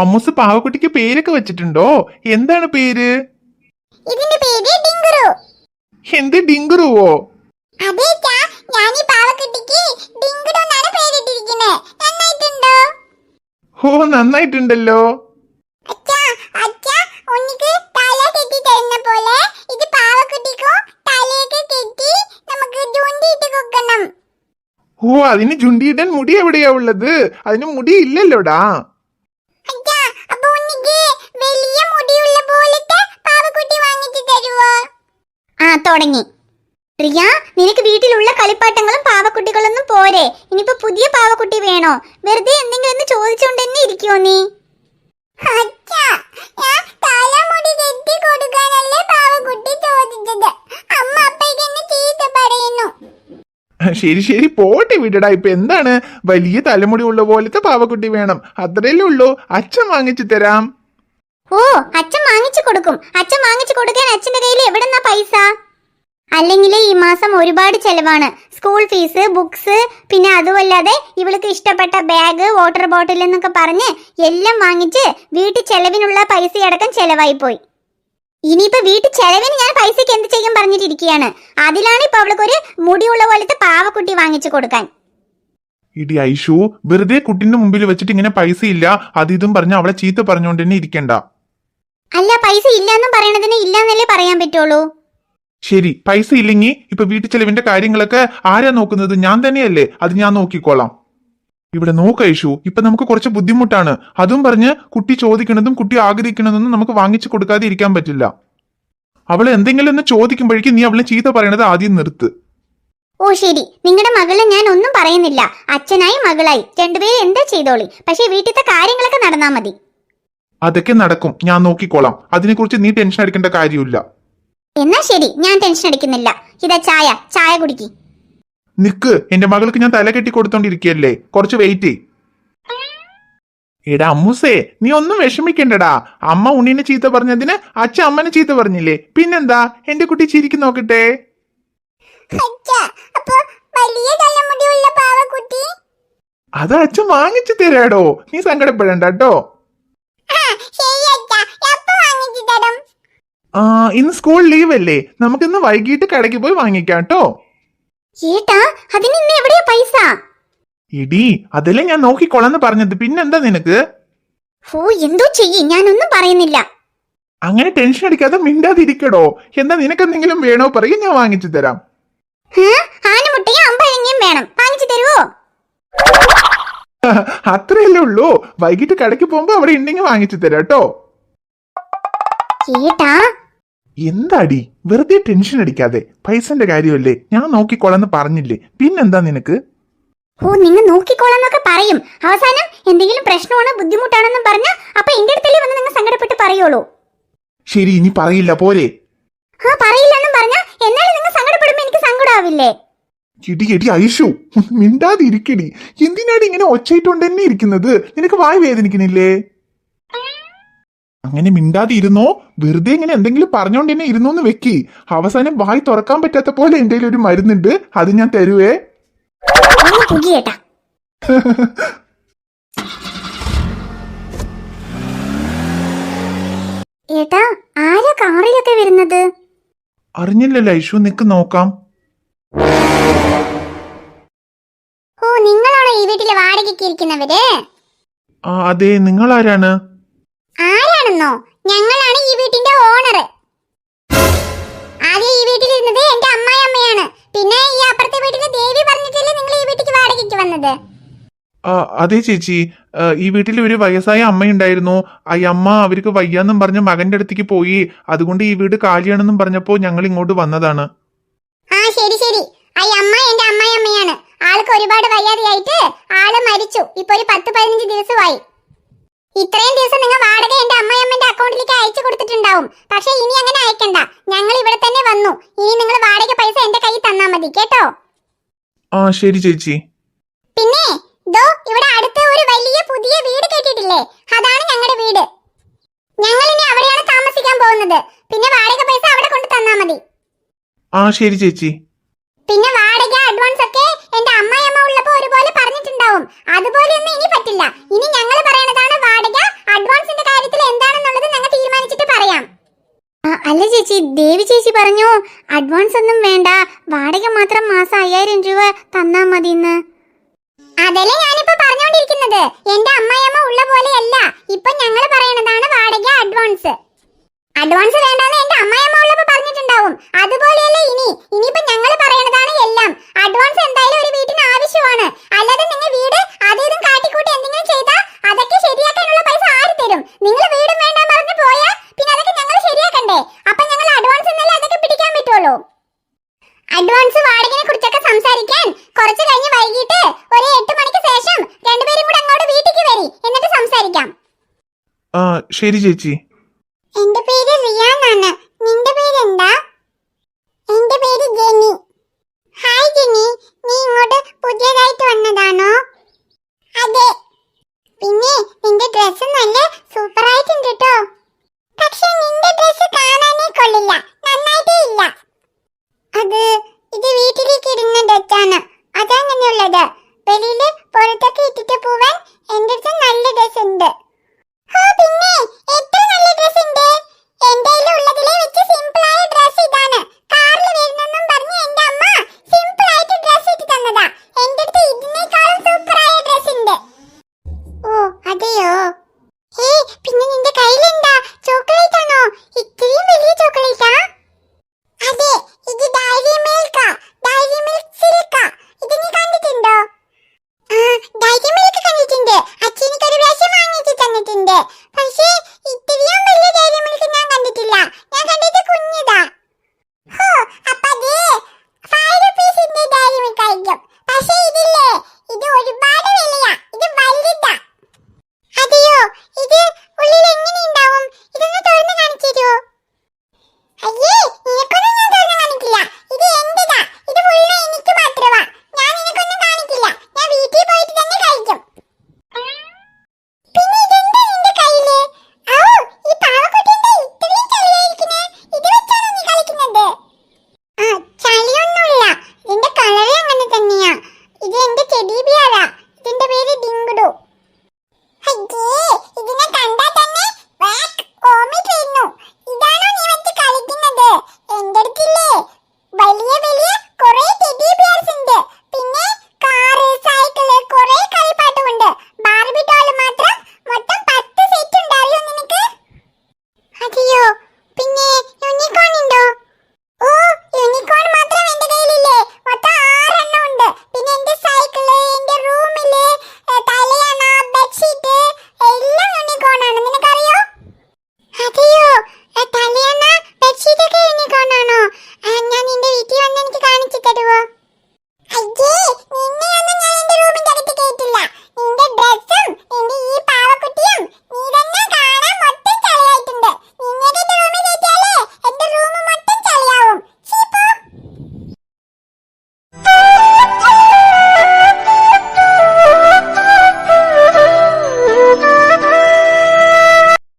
അമ്മൂസ് പാവക്കുട്ടിക്ക് പേരൊക്കെ വെച്ചിട്ടുണ്ടോ? എന്താണ് പേര്? ഇതിന്റെ പേര് ഡിങ്കുറു. എന്ത് ഡിങ്കുറുവോ? അതെ ഞാൻ ഈ പാവക്കുട്ടിക്ക് ഡിങ്കുറു എന്നാണ് പേരിട്ടിരിക്കുന്നത് നന്നായിട്ടുണ്ടോ. ഓ നന്നായിട്ടുണ്ടല്ലോ. ഓ അതിന് ചുണ്ടിയിടാൻ മുടി എവിടെയാ ഉള്ളത്? അതിന് മുടി ഇല്ലല്ലോടാ. തുടങ്ങി. റിയ നിനക്ക് വീട്ടിലുള്ള കളിപ്പാട്ടങ്ങളും പാവക്കുട്ടികളൊന്നും പോരെ. ഇനിയിപ്പോ പുതിയ പാവക്കുട്ടി വേണോ? വെറുതെ എന്തെങ്കിലും ഒന്ന് ചോദിച്ചോണ്ട് തന്നെ ഇരിക്കുവോ നീ? അച്ഛാ, ഞാൻ തലമുടി കെട്ടി കൊടുക്കാനല്ലേ പാവക്കുട്ടി ചോദിച്ചത്. അമ്മ അപ്പയ്ക്ക് എന്നെ ചീത്ത പറയുന്നു. ശരി ശരി പോട്ടെ വിടടാ. ഇപ്പൊ എന്താണ്? വലിയ തലമുടി ഉള്ള പോലത്തെ പാവക്കുട്ടി വേണം. അത്രയല്ലേ ഉള്ളൂ. അച്ഛൻ വാങ്ങിച്ചു തരാം. ഓ അച്ഛൻ വാങ്ങിച്ചു കൊടുക്കും. അച്ഛൻ വാങ്ങിച്ചു കൊടുക്കാൻ അച്ഛന്റെ കയ്യിൽ എവിടെന്നാ പൈസ? അല്ലെങ്കിൽ ഈ മാസം ഒരുപാട് ചെലവാണ്. സ്കൂൾ ഫീസ് ബുക്സ് പിന്നെ അതുമല്ലാതെ ഇവൾക്ക് ഇഷ്ടപ്പെട്ട ബാഗ് വാട്ടർ ബോട്ടിൽ എന്നൊക്കെ പറഞ്ഞ് എല്ലാം വാങ്ങിച്ച് വീട്ടിൽ ചെലവിനുള്ള പൈസ അടക്കം ചെലവായി പോയി. ഇനിയിപ്പോ വീട്ടിൽ ചെലവിന് ഞാൻ പൈസക്ക് എന്ത് ചെയ്യും പറഞ്ഞിട്ടിരിക്കുകയാണ്. അതിലാണ് ഇപ്പൊ അവൾക്ക് ഒരു മുടിയുള്ള പോലത്തെ പാവക്കുട്ടി വാങ്ങിച്ചു കൊടുക്കാൻ. ഇടി ഐഷു വെറുതെ കുട്ടിന്റെ മുമ്പിൽ വെച്ചിട്ട് ഇങ്ങനെ പൈസ ഇല്ല അത് ഇതും പറഞ്ഞ് അവളെ ചീത്ത പറഞ്ഞുകൊണ്ട് തന്നെ ഇരിക്കണ്ട. അല്ല പൈസ ഇല്ലെന്നും പറയണതിന് ഇല്ലെന്നല്ലേ പറയാൻ പറ്റുള്ളൂ. ശരി പൈസ ഇല്ലെങ്കിൽ ഇപ്പൊ വീട്ടു ചെലവിന്റെ കാര്യങ്ങളൊക്കെ ആരാ നോക്കുന്നത്? ഞാൻ തന്നെയല്ലേ അത് ഞാൻ നോക്കിക്കോളാം. ഇവിടെ നോക്ക് ഇപ്പൊ നമുക്ക് കുറച്ച് ബുദ്ധിമുട്ടാണ്. അതും പറഞ്ഞ് കുട്ടി ചോദിക്കണതും കുട്ടി ആഗ്രഹിക്കണതൊന്നും നമുക്ക് വാങ്ങിച്ചു കൊടുക്കാതെ ഇരിക്കാൻ പറ്റില്ല. അവൾ എന്തെങ്കിലും ഒന്ന് ചോദിക്കുമ്പോഴേക്കും നീ അവളെ ചീത്ത പറയണത് ആദ്യം നിർത്ത്. ഓ ശരി. നിങ്ങളുടെ മകളെ ഞാൻ ഒന്നും പറയുന്നില്ല. അച്ഛനായി മകളായി. രണ്ടുപേരും എന്താ ചെയ്തോളി? പക്ഷേ വീട്ടിലത്തെ കാര്യങ്ങളൊക്കെ നടന്നാ മതി. അതൊക്കെ നടക്കും. ഞാൻ നോക്കിക്കോളാം. അതിനെക്കുറിച്ച് നീ ടെൻഷൻ അടിക്കേണ്ട കാര്യമില്ല. എന്നാ ശരി. ഞാൻ ടെൻഷൻ അടിക്കുന്നില്ല. ഇതാ ചായ. ചായ കുടിക്കി. നിക്ക്. എന്റെ മകൾക്ക് ഞാൻ തല കെട്ടി കൊടുത്തോണ്ടിരിക്കുകയല്ലേ? കുറച്ച് വെയിറ്റ് എടാ അമ്മൂസേ നീ ഒന്നും വിഷമിക്കണ്ടടാ. അമ്മ ഉണ്ണിനെ ചീത്ത പറഞ്ഞതിന് അച്ഛൻ അമ്മനെ ചീത്ത പറഞ്ഞില്ലേ? പിന്നെന്താ? എന്റെ കുട്ടി ചിരിക്കു നോക്കട്ടെ. അതാ അച്ഛൻ വാങ്ങിച്ചു തരാടോ. നീ സങ്കടപ്പെടണ്ട കേട്ടോ ശരി അച്ഛാ എപ്പോ വാങ്ങിച്ചു തരും ആ ഇന്ന് സ്കൂൾ ലീവ് അല്ലേ? നമുക്ക് ഇന്ന് വൈകിട്ട് കടയ്ക്ക് പോയി വാങ്ങിക്കാം കേട്ടോ. ഏട്ടാ അതിന് ഇന്ന് എവിടെയാ പൈസ? ഇടി അതല്ലേ ഞാൻ നോക്കിക്കൊള്ളാന്ന് പറഞ്ഞത്. പിന്നെന്താ നിനക്ക്? ഓ എന്തോ ചെയ്യ് ഞാനൊന്നും പറയുന്നില്ല. അങ്ങനെ ടെൻഷൻ അടിക്കാതെ മിണ്ടാതിരിക്കടോ. എന്താ നിനക്കെന്തെങ്കിലും വേണോ പറയും ഞാൻ വാങ്ങിച്ചു തരാം. ഏ? ആനമുട്ടയും അമ്പഴങ്ങയും വേണം. വാങ്ങിച്ചു തരുവോ? അത്രയല്ലേ ഉള്ളൂ. വൈകിട്ട് കടയ്ക്ക് പോകുമ്പോ അവിടെ ഉണ്ടെങ്കിൽ വാങ്ങിച്ചു തരാട്ടോ കേട്ടോ. ഏട്ടാ എന്താടി? വെറുതെ ടെൻഷൻ അടിക്കാതെ. പൈസന്റെ കാര്യമല്ലേ? ഞാൻ നോക്കിക്കോളാന്ന് പറഞ്ഞില്ലേ? പിന്നെന്താ നിനക്ക്? ഓ നിങ്ങൾ നോക്കിക്കോളാന്നൊക്കെ പറയും. അവസാനം എന്തെങ്കിലും പ്രശ്നമാണോ ബുദ്ധിമുട്ടാണെന്നും പറഞ്ഞ അപ്പൊ എന്റെ അടുത്തല്ലേ വന്ന് നിങ്ങൾ സങ്കടപ്പെട്ട് പറയുള്ളൂ. ശരി ഇനി പറയില്ല പോരെ. ആ പറയില്ലെന്നും പറഞ്ഞ എന്നാലും നിങ്ങൾ സങ്കടപ്പെടുമ്പോ എനിക്ക് സങ്കടാവില്ലേ? ചിടി ഐഷു മിണ്ടാതിരിക്കടി. എന്തിനാടി ഇങ്ങനെ ഒച്ചയിട്ടുകൊണ്ട് തന്നെ ഇരിക്കുന്നത്? നിനക്ക് വായ് വേദനിക്കണില്ലേ? അങ്ങനെ മിണ്ടാതെ ഇരുന്നോ വെറുതെ ഇങ്ങനെ എന്തെങ്കിലും പറഞ്ഞോണ്ട് തന്നെ ഇരുന്നോന്ന് വെക്കി. അവസാനം വായി തുറക്കാൻ പറ്റാത്ത പോലെ എന്റെ ഒരു മരുന്നുണ്ട്. അത് ഞാൻ തരുവേ. ഏട്ടാ ആരാ കാറിലൊക്കെ വരുന്നത്? അറിഞ്ഞില്ലല്ലോ ഐഷു നിക്ക് നോക്കാം. ഓ നിങ്ങളാണോ ഈ വീട്ടിലെ വാടകയ്ക്ക് ഇരിക്കുന്നവര്? ആ അതെ നിങ്ങൾ ആരാണ് ആരാണെന്നോ ഞങ്ങളാണ് ഈ വീട്ടിന്റെ ഓണർ ആദ്യം ഈ വീട്ടിലിരുന്നത് എന്റെ അമ്മായിയമ്മയാണ് പിന്നെ ഈ അപ്പുറത്തെ വീട്ടിലെ ദേവി പറഞ്ഞിട്ടല്ലേ നിങ്ങൾ ഈ വീട്ടിലേക്ക് വാടകയ്ക്ക് വന്നത്? ആ, അതെ ചേച്ചി. ആ, ഈ വീട്ടിൽ ഒരു വയസ്സായ അമ്മയുണ്ടായിരുന്നു. ആ അമ്മ അവർക്ക് വയ്യാന്നും പറഞ്ഞ് മകന്റെ അടുത്തേക്ക് പോയി. അതുകൊണ്ട് ഈ വീട് കാലിയാണെന്നും പറഞ്ഞപ്പോ ഞങ്ങൾ ഇങ്ങോട്ട് വന്നതാണ്. ആ ശരി ശരി. ആ അമ്മ എന്റെ അമ്മായി അമ്മയാണ്. ആൾക്ക് ഒരുപാട് വയ്യാതെയായിട്ട് ആൾ മരിച്ചു. ഇപ്പൊ ഒരു പത്ത് പതിനഞ്ച് ദിവസമായി. ഇത്രയും ദിവസം നിങ്ങൾ വാടക എന്റെ അമ്മയമ്മന്റെ അക്കൗണ്ടിലേക്ക് അയച്ചു കൊടുത്തിട്ടുണ്ടാവും. പക്ഷെ ഇനി അങ്ങനെ അയക്കണ്ട. ഞങ്ങൾ ഇവിടെ തന്നെ വന്നു. ഇനി നിങ്ങൾ വാടക പൈസ എന്റെ കയ്യിൽ തന്നാ മതി കേട്ടോ? ആ ശരി ചേച്ചി. പിന്നെ ദോ ഇവിടെ അടുത്ത് ഒരു വലിയ പുതിയ വീട് കേട്ടിട്ടില്ലേ അതാണ് ഞങ്ങളുടെ വീട്. ഞങ്ങൾ ഇനി അവിടെയാണ് താമസിക്കാൻ പോകുന്നത്. പിന്നെ വാടക പൈസ അവിടെ കൊണ്ട് തന്നാ മതി. ആ ശരി ചേച്ചി. പിന്നെ വാടക അഡ്വാൻസ് ഒക്കെ എന്റെ അമ്മയമ്മ ഉള്ളപ്പോ ഒരുപോലെ പറഞ്ഞിട്ടുണ്ടാവും. അതുപോലെ ഒന്നും ഇനി പറ്റില്ല. ഇനി ഞങ്ങൾ പറയണതാണ് വാടക അല്ല ചേച്ചി ദേവി ചേച്ചി പറഞ്ഞു അഡ്വാൻസ് ഒന്നും വേണ്ട. വാടക മാത്രം മാസം അയ്യായിരം രൂപ തന്നാ മതിന്ന്. അതല്ലേ ഞാനിപ്പോ പറഞ്ഞോണ്ടിരിക്കുന്നത്. എന്റെ അമ്മയമ്മ ഉള്ള പോലെയല്ല. ഇപ്പൊ ഞങ്ങൾ പറയണതാണ് വാടക അഡ്വാൻസ് അഡ്വാൻസ് വേണ്ടെന്ന് എന്റെ അമ്മയമ്മ ഉള്ളപ്പോ പറഞ്ഞിട്ടുണ്ടാവും. അതുപോലെയല്ല ഇനി. ഇനിയിപ്പോ ഞങ്ങൾ പറയണതാണ് എല്ലാം. അഡ്വാൻസ് എന്തായാലും ഒരു വീട്ടിന് ആവശ്യമാണ്. അല്ലാതെ നിങ്ങൾ വീട് അതേതും കാട്ടിക്കൂട്ടി എന്തെങ്കിലും ചെയ്താൽ അതൊക്കെ ശരിയാക്കാനുള്ള പൈസ ആര് തരും നിങ്ങൾ വീടും വേണ്ട പറഞ്ഞു പോയാ പിന്നെ അതൊക്കെ ഞങ്ങൾ ശരിയാക്കണ്ടേ അപ്പൊ ഞങ്ങൾ അഡ്വാൻസ് എന്നല്ലേ അതൊക്കെ പിടിക്കാൻ പറ്റുള്ളൂ അഡ്വാൻസ് വാടകയെ കുറിച്ചൊക്കെ സംസാരിക്കാൻ കുറച്ച് കഴിഞ്ഞ് വൈകിട്ട് ഒരു എട്ട് മണിക്ക് ശേഷം രണ്ടുപേരും കൂടെ അങ്ങോട്ട് വീട്ടിലേക്ക് വരി എന്നിട്ട് സംസാരിക്കാം ആ ശരി ചേച്ചി. എന്റെ പേര് റിയാനാണ് നിന്റെ പേരെന്താ? എന്റെ പേര് ജെനി ഹായ് ജെനി നീ ഇങ്ങോട്ട് പുതിയതായിട്ട് വന്നതാണോ? അതെ. പിന്നെ നിന്റെ ഡ്രസ്സ് നല്ല സൂപ്പർ ആയിട്ടുണ്ട് കേട്ടോ പക്ഷെ നിന്റെ